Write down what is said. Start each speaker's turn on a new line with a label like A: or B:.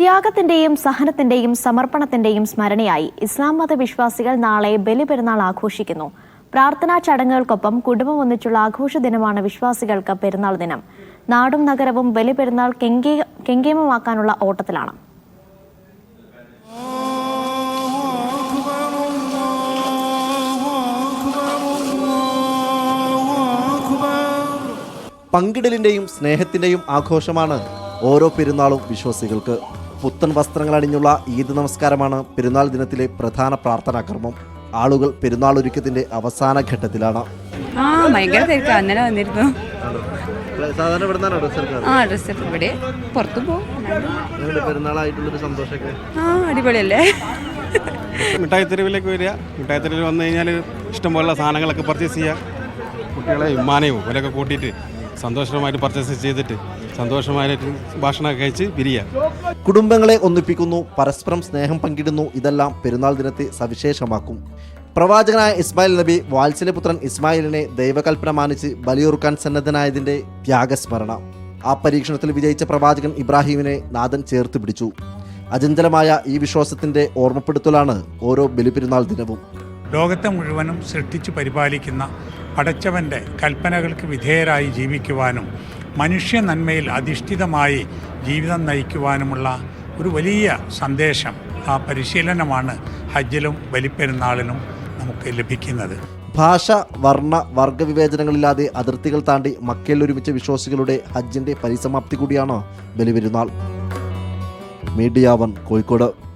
A: ത്യാഗത്തിന്റെയും സഹനത്തിന്റെയും സമർപ്പണത്തിന്റെയും സ്മരണയായി ഇസ്ലാം മത വിശ്വാസികൾ നാളെ ബലിപെരുന്നാൾ ആഘോഷിക്കുന്നു. പ്രാർത്ഥനാ ചടങ്ങുകൾക്കൊപ്പം കുടുംബം ഒന്നിച്ചുള്ള ആഘോഷ ദിനമാണ് വിശ്വാസികൾക്ക് പെരുന്നാൾ ദിനം. നാടും നഗരവും ബലിപെരുന്നാൾ കെങ്കേ കെങ്കേമമാക്കാനുള്ള ഓട്ടത്തിലാണ്.
B: പങ്കിടലിന്റെയും സ്നേഹത്തിന്റെയും ആഘോഷമാണ് ഓരോ പെരുന്നാളും വിശ്വാസികൾക്ക്. പുത്തൻ വസ്ത്രങ്ങൾ അണിഞ്ഞുള്ള ഈദ് നമസ്കാരമാണ് പെരുന്നാൾ ദിനത്തിലെ പ്രധാന പ്രാർത്ഥനാ കർമ്മം. ആളുകൾ പെരുന്നാൾ ഒരുക്കത്തിന്റെ അവസാന ഘട്ടത്തിലാണ്.
C: ആ ഭയങ്കര തിരക്കാ. അന്നേരം വന്നിരുന്നു.
B: സാധാരണ ഇവിടുന്നാണ് ഡ്രസ് എടുക്കാറ്?
C: ആ ഡ്രസ്സ് ഇവിടെ പുറത്തു പോകും.
B: പെരുന്നാളായിട്ടുള്ളൊരു സന്തോഷമൊക്കെ.
C: ആ അടിപൊളിയല്ലേ?
D: മിഠായി തെരുവിലേക്ക് വരിക. മിഠായി തെരുവിൽ വന്നു കഴിഞ്ഞാൽ ഇഷ്ടംപോലുള്ള സാധനങ്ങളൊക്കെ പർച്ചേസ് ചെയ്യുക. കുട്ടികളെ വിമാനവും ഇവരൊക്കെ കൂട്ടിയിട്ട് സന്തോഷമായിട്ട് പർച്ചേസ് ചെയ്തിട്ട് സന്തോഷമായിട്ട് ഭക്ഷണമൊക്കെ കഴിച്ച് പിരിയുക
B: കുടുംബങ്ങളെ ഒന്നിപ്പിക്കുന്നു പരസ്പരം സ്നേഹം പങ്കിടുന്നു ഇതെല്ലാം പെരുന്നാൾ ദിനത്തെ സവിശേഷമാക്കും. പ്രവാചകനായ ഇസ്മായിൽ നബി വാത്സല്യപുത്രൻ ഇസ്മായിലിനെ ദൈവകൽപ്പന മാനിച്ച് ബലിയൊറുക്കാൻ സന്നദ്ധനായതിന്റെ ത്യാഗസ്മരണ. ആ പരീക്ഷണത്തിൽ വിജയിച്ച പ്രവാചകൻ ഇബ്രാഹിമിനെ നാഥൻ ചേർത്ത് പിടിച്ചു. അചഞ്ചലമായ ഈ വിശ്വാസത്തിന്റെ ഓർമ്മപ്പെടുത്തലാണ് ഓരോ ബലിപെരുന്നാൾ ദിനവും.
E: ലോകത്തെ മുഴുവനും സൃഷ്ടിച്ചു പരിപാലിക്കുന്ന പടച്ചവന്റെ കൽപ്പനകൾക്ക് വിധേയരായി ജീവിക്കുവാനും മനുഷ്യ നന്മയിൽ അധിഷ്ഠിതമായി ജീവിതം നയിക്കുവാനുമുള്ള ഒരു വലിയ സന്ദേശം ആ പരിശീലനമാണ് ഹജ്ജിലും ബലിപ്പെരുന്നാളിനും നമുക്ക് ലഭിക്കുന്നത്.
B: ഭാഷ വർണ വർഗ വിവേചനങ്ങളില്ലാതെ അതിർത്തികൾ താണ്ടി മക്കയിൽ ഒരുമിച്ച വിശ്വാസികളുടെ ഹജ്ജിന്റെ പരിസമാപ്തി കൂടിയാണ് ബലിപെരുന്നാൾ. Media one Kozhikode.